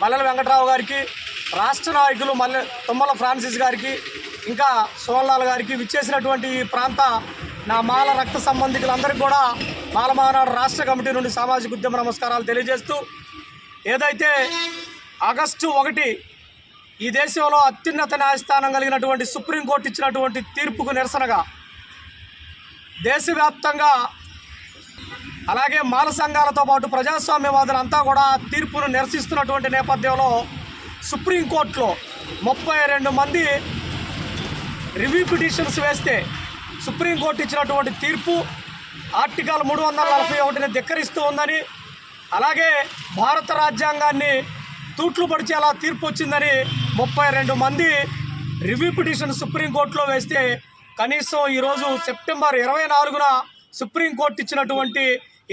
మల్లెల వెంకట్రావు గారికి రాష్ట్ర నాయకులు మల్లె తుమ్మల ఫ్రాన్సిస్ గారికి ఇంకా సోమలాల్ గారికి విచ్చేసినటువంటి ఈ ప్రాంత నా మాల రక్త సంబంధికులందరికీ కూడా మాలమానాడు రాష్ట్ర కమిటీ నుండి సామాజిక ఉద్యమ నమస్కారాలు తెలియజేస్తూ ఏదైతే ఆగస్టు ఒకటి ఈ దేశంలో అత్యున్నత న్యాయస్థానం కలిగినటువంటి సుప్రీంకోర్టు ఇచ్చినటువంటి తీర్పుకు నిరసనగా దేశవ్యాప్తంగా అలాగే మాల సంఘాలతో పాటు ప్రజాస్వామ్యవాదులంతా కూడా తీర్పును నిరసిస్తున్నటువంటి నేపథ్యంలో సుప్రీంకోర్టులో ముప్పై రెండు మంది రివ్యూ పిటిషన్స్ వేస్తే సుప్రీంకోర్టు ఇచ్చినటువంటి తీర్పు ఆర్టికల్ మూడు వందల నలభై ఒకటిని ధిక్కరిస్తూ ఉందని అలాగే భారత రాజ్యాంగాన్ని తూట్లు పడిచేలా తీర్పు వచ్చిందని ముప్పై రెండు మంది రివ్యూ పిటిషన్ సుప్రీంకోర్టులో వేస్తే కనీసం ఈరోజు సెప్టెంబర్ ఇరవై నాలుగున సుప్రీంకోర్టు ఇచ్చినటువంటి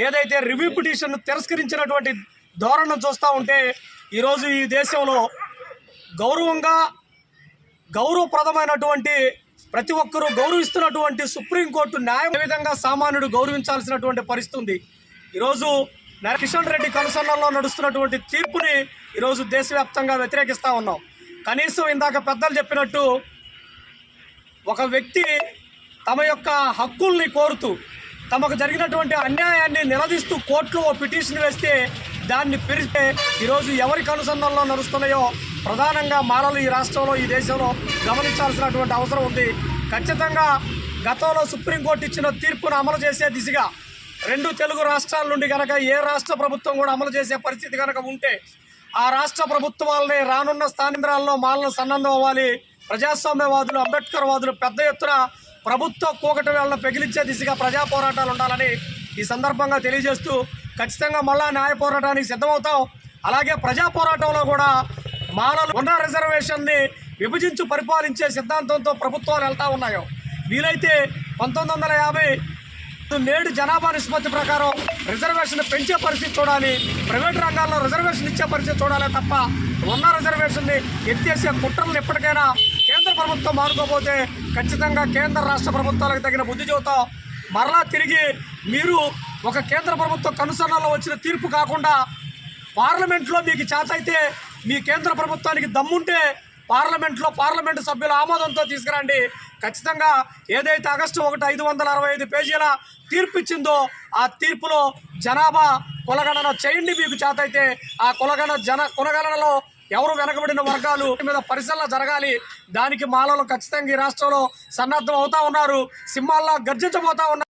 ఏదైతే రివ్యూ పిటిషన్ తిరస్కరించినటువంటి ధోరణం చూస్తూ ఉంటే ఈరోజు ఈ దేశంలో గౌరవంగా గౌరవప్రదమైనటువంటి ప్రతి ఒక్కరూ గౌరవిస్తున్నటువంటి సుప్రీంకోర్టు న్యాయం విధంగా సామాన్యుడు గౌరవించాల్సినటువంటి పరిస్థితి ఉంది. ఈరోజు కిషన్ రెడ్డి కనుసన్నల్లో నడుస్తున్నటువంటి తీర్పుని ఈరోజు దేశవ్యాప్తంగా వ్యతిరేకిస్తూ ఉన్నాం. కనీసం ఇందాక పెద్దలు చెప్పినట్టు ఒక వ్యక్తి తమ యొక్క హక్కుల్ని కోరుతూ తమకు జరిగినటువంటి అన్యాయాన్ని నిలదీస్తూ కోర్టులో ఓ పిటిషన్ వేస్తే దాన్ని పిలిస్తే ఈరోజు ఎవరికి అనుసంధానంలో నడుస్తున్నాయో ప్రధానంగా మారలు ఈ రాష్ట్రంలో ఈ దేశంలో గమనించాల్సినటువంటి అవసరం ఉంది. ఖచ్చితంగా గతంలో సుప్రీంకోర్టు ఇచ్చిన తీర్పును అమలు చేసే దిశగా రెండు తెలుగు రాష్ట్రాల నుండి కనుక ఏ రాష్ట్ర ప్రభుత్వం కూడా అమలు చేసే పరిస్థితి కనుక ఉంటే ఆ రాష్ట్ర ప్రభుత్వాలని రానున్న స్థానింద్రాల్లో మాలను సన్నందం అవ్వాలి. ప్రజాస్వామ్యవాదులు అంబేద్కర్ వాదులు పెద్ద ఎత్తున ప్రభుత్వ కూకటలను పెగిలించే దిశగా ప్రజా పోరాటాలు ఉండాలని ఈ సందర్భంగా తెలియజేస్తూ ఖచ్చితంగా మళ్ళా న్యాయ పోరాటానికి సిద్ధమవుతాం. అలాగే ప్రజా పోరాటంలో కూడా మానవులు ఉన్న రిజర్వేషన్ని విభజించి పరిపాలించే సిద్ధాంతంతో ప్రభుత్వాలు వెళ్తా ఉన్నాయో. వీలైతే పంతొమ్మిది వందల యాభై నేడు జనాభా నిష్పత్తి ప్రకారం రిజర్వేషన్ పెంచే పరిస్థితి చూడాలి. ప్రైవేట్ రంగాల్లో రిజర్వేషన్ ఇచ్చే పరిస్థితి చూడాలి తప్ప ఉన్న రిజర్వేషన్ని ఎత్తేసే కుట్రలను ఎప్పటికైనా ప్రభుత్వం మారుకోపోతే ఖచ్చితంగా కేంద్ర రాష్ట్ర ప్రభుత్వాలకు తగిన బుద్ధి చెబుతాం మరలా తిరిగి మీరు ఒక కేంద్ర ప్రభుత్వ కనుసరణలో వచ్చిన తీర్పు కాకుండా పార్లమెంట్లో మీకు చేత అయితే మీ కేంద్ర ప్రభుత్వానికి దమ్ముంటే పార్లమెంట్లో పార్లమెంటు సభ్యుల ఆమోదంతో తీసుకురండి. ఖచ్చితంగా ఏదైతే ఆగస్టు ఒకటి ఐదు వందల అరవై ఐదు పేజీల తీర్పు ఇచ్చిందో ఆ తీర్పులో జనాభా కులగణన చేయండి మీకు చేత అయితే. ఆ కులగణ జన కులగణనలో ఎవరు వెనకబడిన వర్గాలు మీద పరిశీలన జరగాలి. దానికి మాలలో ఖచ్చితంగా ఈ రాష్ట్రంలో సన్నద్ధం అవుతా ఉన్నారు. సింహాల్లో గర్జించబోతా ఉన్నారు.